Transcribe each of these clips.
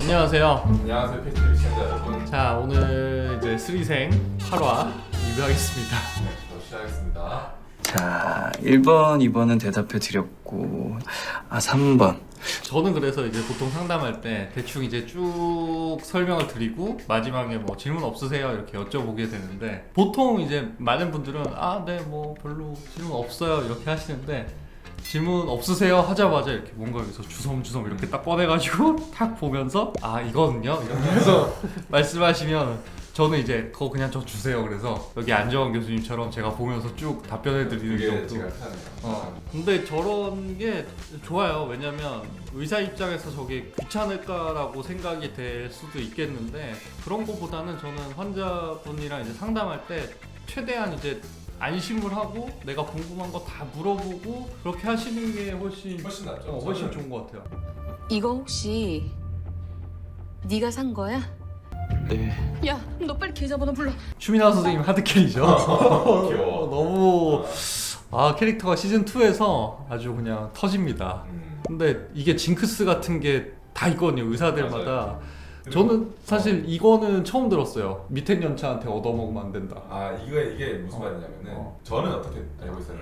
안녕하세요. 안녕하세요 페스티벌 시청자 여러분 자 오늘 이제 스리생 8화 리뷰하겠습니다. 네, 저 시작하겠습니다 자, 1번, 2번은 대답해 드렸고, 아, 3번. 저는 그래서 이제 보통 상담할 때 대충 이제 쭉 설명을 드리고 마지막에 뭐 질문 없으세요 이렇게 여쭤보게 되는데 보통 이제 많은 분들은 아 네 뭐 별로 질문 없어요 이렇게 하시는데 질문 없으세요 하자마자 이렇게 뭔가 여기서 주섬주섬 이렇게 딱 꺼내가지고 탁 보면서 아 이거는요 해서 말씀하시면 저는 이제 그거 그냥 저 주세요 그래서 여기 안정환 교수님처럼 제가 보면서 쭉 답변해 드리는 정도 어. 근데 저런 게 좋아요. 왜냐면 의사 입장에서 저게 귀찮을까라고 생각이 될 수도 있겠는데 그런 거보다는 저는 환자분이랑 이제 상담할 때 최대한 이제 안심을 하고 내가 궁금한 거 다 물어보고 그렇게 하시는 게 훨씬 훨씬 낫죠 어, 훨씬 저는 좋은 것 같아요. 이거 혹시 네가 산 거야? 네. 야, 너 빨리 계좌번호 불러. 추미나 선생님 하드 캐리죠. 귀여워. 너무 아 캐릭터가 시즌 2에서 아주 그냥 터집니다. 음. 근데 이게 징크스 같은 게 다 있거든요 의사들마다 맞아요. 저는 사실 이거는 처음 들었어요 밑에 연차한테 얻어먹으면 안 된다 아 이거 이게 무슨 어. 말이냐면은 어. 저는 어떻게 알고 있어요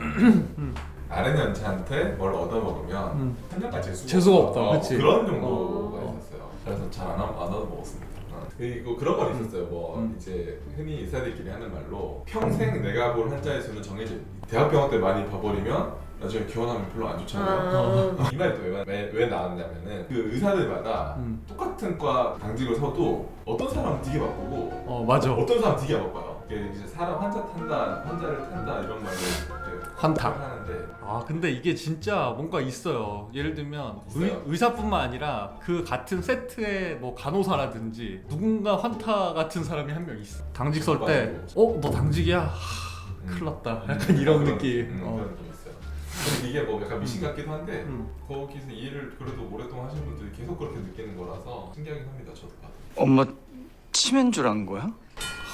아는 연차한테 뭘 얻어먹으면 음. 한 년까지 재수가 없다, 어, 그치? 그런 정도가 어. 있었어요 그래서 잘 안 얻어먹었습니다 어. 그리고 그런 건 있었어요 뭐 음. 이제 흔히 의사들끼리 하는 말로 평생 내가 볼 환자의 수는 정해져. 대학병원 때 많이 봐버리면 나중에 개원하면 별로 안 좋잖아요 이 말이 또 왜, 왜 나왔냐면은 그 의사들마다 음. 똑같은 과 당직을 서도 어떤 사람은 되게 바쁘고 어 맞아 어떤 사람은 되게 바빠요. 이게 이제 사람 환자 탄다, 환자를 탄다 이런 말로 이제 환타. 하는데 아 근데 이게 진짜 뭔가 있어요 예를 들면 의, 있어요? 의 사뿐만 아니라 그 같은 세트에 뭐 간호사라든지 누군가 환타 같은 사람이 한 명 있어 당직 설 때 어? 너 당직이야? 하, 큰일 났다 약간 이런 그런, 느낌 음, 어. 그런 느낌 있어요. 근데 이게 뭐 약간 미신 같기도 한데 음. 거기서 이해를 그래도 오랫동안 하신 분들이 계속 그렇게 느끼는 거라서 신기하긴 합니다. 저도 봐도. 엄마, 치매인 줄 안 거야?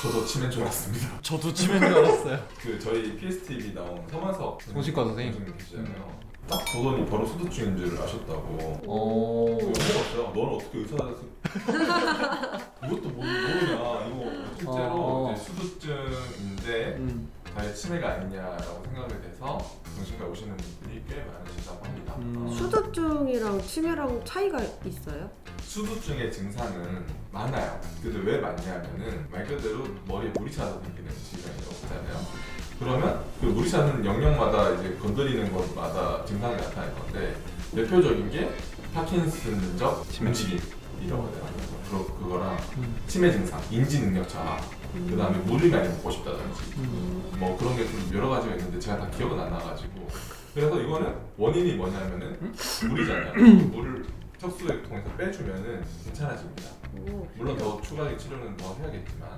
저도 치면 줄 알았습니다. 저도 치매인 줄 알았어요 그 저희 PSTV 나온 서만석 정신과 선생님? 선생님 계시잖아요. 딱 보더니 바로 수두증인 줄 아셨다고. 어... 물어봤어요. 너는 어떻게 의사라서 이것도 뭐, 모르냐? 이거 실제로 어. 이제 수두증인데 음. 다의 치매가 아니냐라고 생각이 돼서 정신과 오시는 분들이 꽤 많으시다고 합니다. 음. 수두증이랑 치매랑 차이가 있어요? 수두증의 증상은 많아요. 근데 왜 많냐면은 말 그대로 머리에 물이 차서 생기는 질병이라고 하잖아요. 그러면 그 물이 차는 영역마다 이제 건드리는 곳마다 증상이 나타날 건데 대표적인 게 파킨슨적 움직임 이라고 해요. 그 그거랑 음. 치매 증상, 인지 능력 저하, 그 다음에 물이 많이 먹고 싶다든지 음. 뭐 그런 게 좀 여러 가지가 있는데 제가 다 기억은 안 나가지고 그래서 이거는 원인이 뭐냐면은 물이잖아요. 물을 척수에 통해서 빼주면은 괜찮아집니다. 오, 물론 더 추가적인 치료는 더 해야겠지만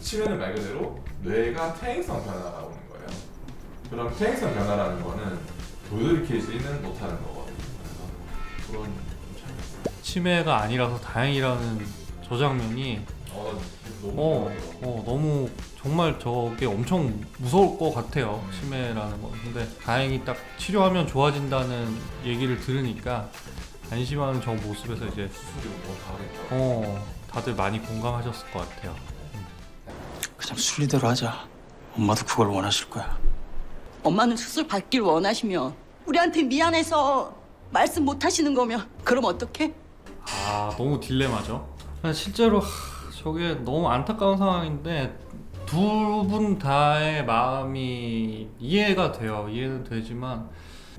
치매는 말 그대로 뇌가 퇴행성 변화가 오는 거예요. 그럼 퇴행성 변화라는 거는 도돌이키지는 못하는 거거든요. 그래서 그런 좀 있어요. 치매가 아니라서 다행이라는 저 장면이 어, 너무 어. 어 너무 정말 저게 엄청 무서울 것 같아요 치매라는 거 근데 다행히 딱 치료하면 좋아진다는 얘기를 들으니까 안심하는 저 모습에서 이제 수술이 뭐다 하겠다. 어 다들 많이 공감하셨을 것 같아요 그냥 순리대로 하자. 엄마도 그걸 원하실 거야. 엄마는 수술 받길 원하시면 우리한테 미안해서 말씀 못 하시는 거면 그럼 어떡해? 아 너무 딜레마죠 근데 실제로 하, 저게 너무 안타까운 상황인데 두 분 다의 마음이 이해가 돼요 이해는 되지만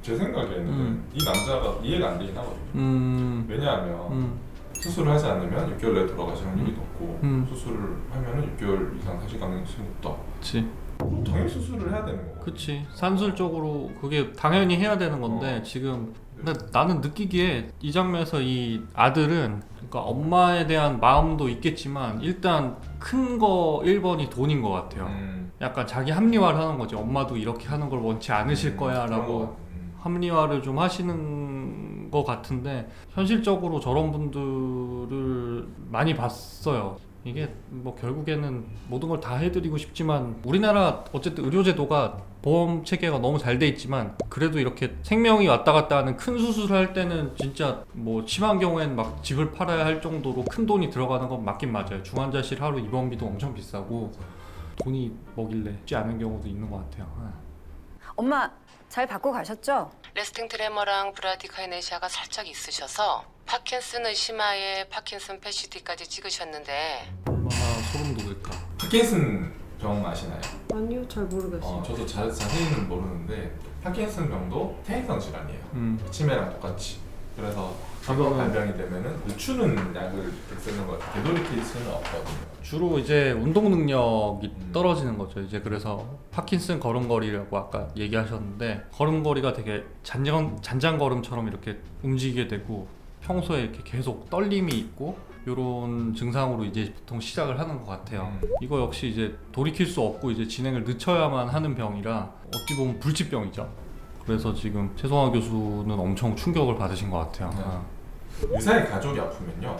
제 생각에는 음. 이 남자가 이해가 안 되긴 하거든요. 음, 왜냐하면 음, 수술을 하지 않으면 6개월 내에 돌아가실 확률이 음. 높고 음. 수술을 하면 6개월 이상 사실 가능성이 높다. 그치 그럼 당연히 수술을 해야 되는 거고. 그치 산술적으로 그게 당연히 해야 되는 건데 어. 지금 근데 나는 느끼기에 이 장면에서 이 아들은 그러니까 엄마에 대한 마음도 있겠지만 일단 큰 거 1번이 돈인 것 같아요 음. 약간 자기 합리화를 하는 거지 엄마도 이렇게 하는 걸 원치 않으실 음, 거야 그런 거 라고. 음. 합리화를 좀 하시는 것 같은데 현실적으로 저런 분들을 많이 봤어요 이게 뭐 결국에는 모든 걸 다 해드리고 싶지만 우리나라 어쨌든 의료제도가 보험 체계가 너무 잘 돼 있지만 그래도 이렇게 생명이 왔다 갔다 하는 큰 수술을 할 때는 진짜 뭐 심한 경우엔 막 집을 팔아야 할 정도로 큰 돈이 들어가는 건 맞긴 맞아요. 중환자실 하루 입원비도 엄청 비싸고 돈이 먹일래 쉽지 않은 경우도 있는 것 같아요. 아. 엄마 잘 받고 가셨죠? 레스팅 트레머랑 브라디카이네시아가 살짝 있으셔서 파킨슨 의심하에 파킨슨 패시티까지 찍으셨는데 얼마나 소름 돋을까. 파킨슨 병 아시나요? 아니요, 잘 모르겠어요. 어, 저도 자, 자세히는 모르는데 파킨슨 병도 퇴행성 질환이에요. 음. 치매랑 똑같이. 그래서 이거는- 한번 발병이 되면은 늦추는 약을 이렇게 쓰는 거 되돌이킬 수는 없거든요. 주로 이제 운동 능력이 음. 떨어지는 거죠. 이제 그래서 파킨슨 걸음걸이라고 아까 얘기하셨는데 걸음걸이가 되게 잔장 잔장 걸음처럼 이렇게 움직이게 되고 평소에 이렇게 계속 떨림이 있고 이런 증상으로 이제 보통 시작을 하는 것 같아요. 음. 이거 역시 이제 돌이킬 수 없고 이제 진행을 늦춰야만 하는 병이라 어찌 보면 불치병이죠. 그래서 지금 최성화 교수는 엄청 충격을 받으신 것 같아요. 네. 아. 의사의 가족이 아프면요.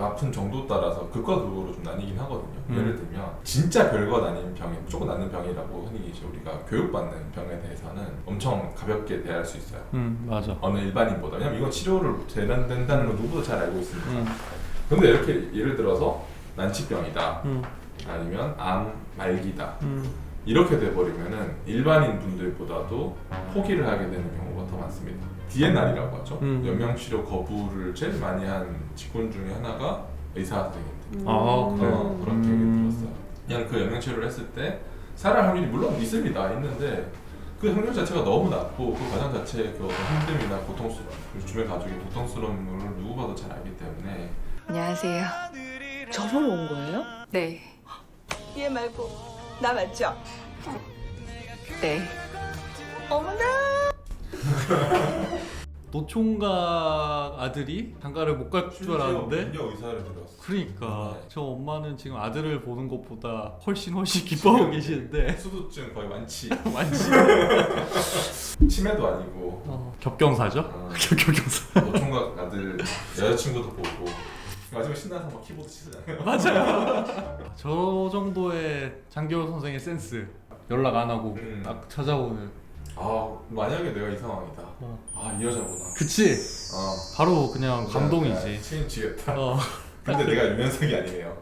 아픈 정도 따라서 극과 극으로 좀 나뉘긴 하거든요. 음. 예를 들면 진짜 별거 아닌 병이 무조건 낫는 병이라고 흔히 이제 우리가 교육받는 병에 대해서는 엄청 가볍게 대할 수 있어요. 음 맞아. 어느 일반인보다 왜냐면 이건 치료를 된다는 걸 누구도 잘 알고 있으니까. 음, 근데 이렇게 예를 들어서 난치병이다 음, 아니면 암 말기다 음. 이렇게 돼버리면은 일반인 분들보다도 포기를 하게 되는 경우가 더 많습니다. DNR이라고 하죠. 음. 연명 치료 거부를 제일 많이 한 직군 중에 하나가 의사 선생님들. 아, 음. 그래요? 어, 그런 얘기 들었어요. 그냥 그 연명 치료를 했을 때 살할 확률이 물론 있습니다. 있는데 그 확률 자체가 너무 낮고 그 과정 자체의 그 어떤 힘듦이나 고통스러움, 주변 가족의 고통스러움을 누구 봐도 잘 알기 때문에 안녕하세요. 저 보러 온 거예요? 네, 얘 말고 나 맞죠? 네. 어머나 노총각 아들이 장가를 못 갈 줄 알았는데 심지어 의사를 들었어. 그러니까 네. 저 엄마는 지금 아들을 보는 것보다 훨씬 훨씬 기뻐하고 계시는데 수두증 거의 완치. 완치 치매도 아니고 어, 겹경사죠? 어, 겹경사 노총각 아들 여자친구도 보고 마지막에 신나서 막 키보드 치잖아요. 맞아요 저 정도의 장기호 선생의 센스 연락 안 하고 음. 딱 찾아오는 아 만약에 내가 이 상황이다. 어. 아 이 여자구나. 그치? 어. 바로 그냥 감동이지 책임지겠다. 어 근데 내가 유면석이 아니네요.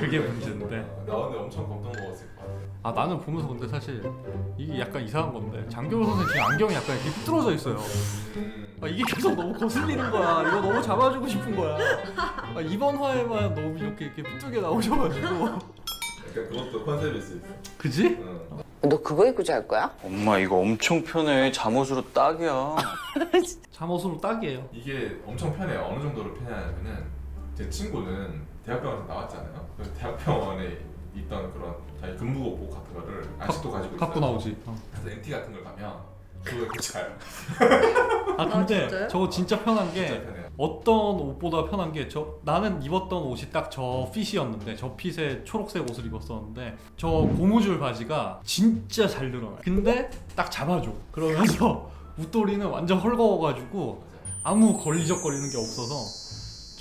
그게 문제인데 나 근데 엄청 감동 먹었을 것 같아. 아 나는 보면서 근데 사실 이게 약간 이상한 건데 장기호 선생 지금 안경이 약간 이렇게 삐뚤어져 있어요 음. 아, 이게 계속 너무 거슬리는 거야. 이거 너무 잡아주고 싶은 거야. 아, 이번 화에만 너무 이렇게 이렇게 삐뚤게 나오셔가지고. 약간 그것도 컨셉일 수 있어. 그지? 응. 너 그거 입고 잘 거야? 엄마 이거 엄청 편해 잠옷으로 딱이야 잠옷으로 딱이에요. 이게 엄청 편해요. 어느 정도로 편하냐면은 제 친구는 대학병원에서 나왔잖아요. 그래서 대학병원에 있던 그런 자기 근무복 같은 거를 아직도 가지고 있어요. 갖고 나오지. 어. 그래서 MT 같은 걸 가면 그거 이렇게 자요. 아 근데 진짜요? 저거 진짜 편한 게 진짜 편해요. 어떤 옷보다 편한 게 저 나는 입었던 옷이 딱 저 핏이었는데 저 핏의 초록색 옷을 입었었는데 저 고무줄 바지가 진짜 잘 늘어나. 근데 딱 잡아줘. 그러면서 웃돌이는 완전 헐거워가지고 아무 걸리적거리는 게 없어서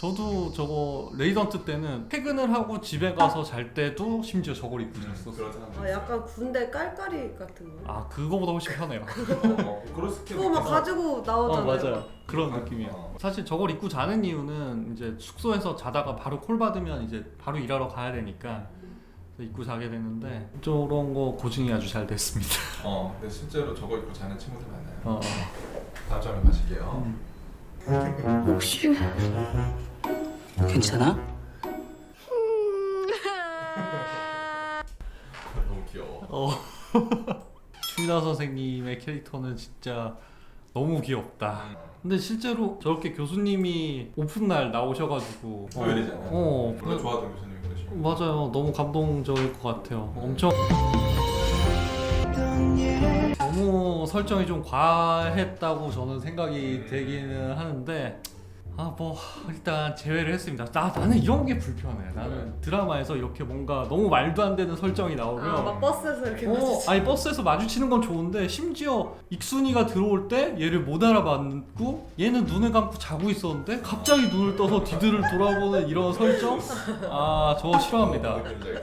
저도 저거 레이던트 때는 퇴근을 하고 집에 가서 잘 때도 심지어 저걸 입고 음, 잤었어. 그런 사람들. 아, 약간 군대 깔깔이 같은 거. 아 그거보다 훨씬 편해요. 어, 그럴 수 그거 막 가지고 나오잖아요. 어 맞아요. 그런 아, 느낌이야. 어. 사실 저걸 입고 자는 이유는 이제 숙소에서 자다가 바로 콜 받으면 이제 바로 일하러 가야 되니까 그래서 입고 자게 되는데 저런 거 고증이 아주 잘 됐습니다. 어, 근데 실제로 저거 입고 자는 친구들 많아요. 어, 어. 다음 점에 가실게요. 음. 혹시 괜찮아? 너무 귀여워. 어. 추이나 선생님의 캐릭터는 진짜 너무 귀엽다. 음. 근데 실제로 저렇게 교수님이 오픈 날 나오셔가지고 토요일이잖아요. 어, 원래 좋아하던 교수님이 그러시고. 맞아요. 너무 감동적일 것 같아요. 엄청 너무 설정이 좀 과했다고 저는 생각이 되기는 하는데 아 뭐 일단 제외를 했습니다. 나 나는 이런 게 불편해. 나는 드라마에서 이렇게 뭔가 너무 말도 안 되는 설정이 나오면 아, 막 버스에서 이렇게 어, 마주치 아니 버스에서 마주치는 건 좋은데 심지어 익순이가 들어올 때 얘를 못 알아봤고 얘는 눈을 감고 자고 있었는데 갑자기 눈을 떠서 뒤들을 돌아보는 이런 설정? 아 저 싫어합니다.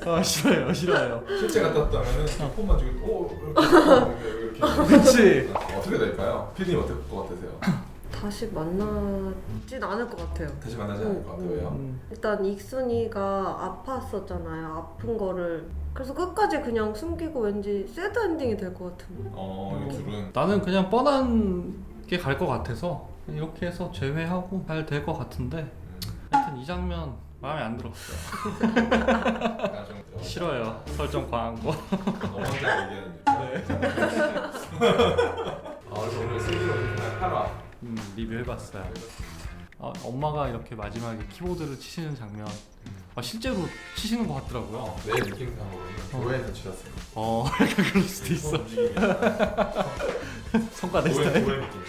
어. 아 싫어요 싫어요. 실제 갔다 왔다면은 폰만 주고 오 이렇게 이렇게 그치? 어떻게 될까요? 피디님 어떨 것 같으세요? 다시 만나진 않을 것 같아요. 다시 만나지 않을 것 같아요. 왜요? 음, 일단 익순이가 아팠었잖아요. 아픈 거를 그래서 끝까지 그냥 숨기고 왠지 새드 엔딩이 될 것 같은. 어, 이 둘은 나는 그냥 뻔한 게 갈 것 같아서 이렇게 해서 제외하고 잘 될 것 같은데 음, 하여튼 이 장면 마음에 안 들었어요. 약간 좀 싫어요. 설정 과한 거. 너무하게 얘기하는데. 네. 아, 그래서 오늘 승리로 그냥 8화. 음, 리뷰해봤어요. 아, 엄마가 이렇게 마지막에 키보드를 치시는 장면 아, 실제로 치시는 것 같더라고요. 어, 내 느낌상으로는 교회에서 치렀어요. 어, 약간 그럴 수도 있어. 움직임이. 성과 내 교회 스타일. 교회 느낌.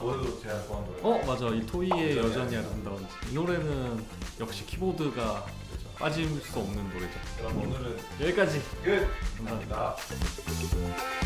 오늘도 제가 좋아하는 노래. 어, 맞아. 이 토이의 여전히 아름다운 이 노래는 역시 키보드가 그렇죠. 빠질 수 없는 노래죠. 그럼 오늘은 여기까지. 끝. 감사합니다. 감사합니다.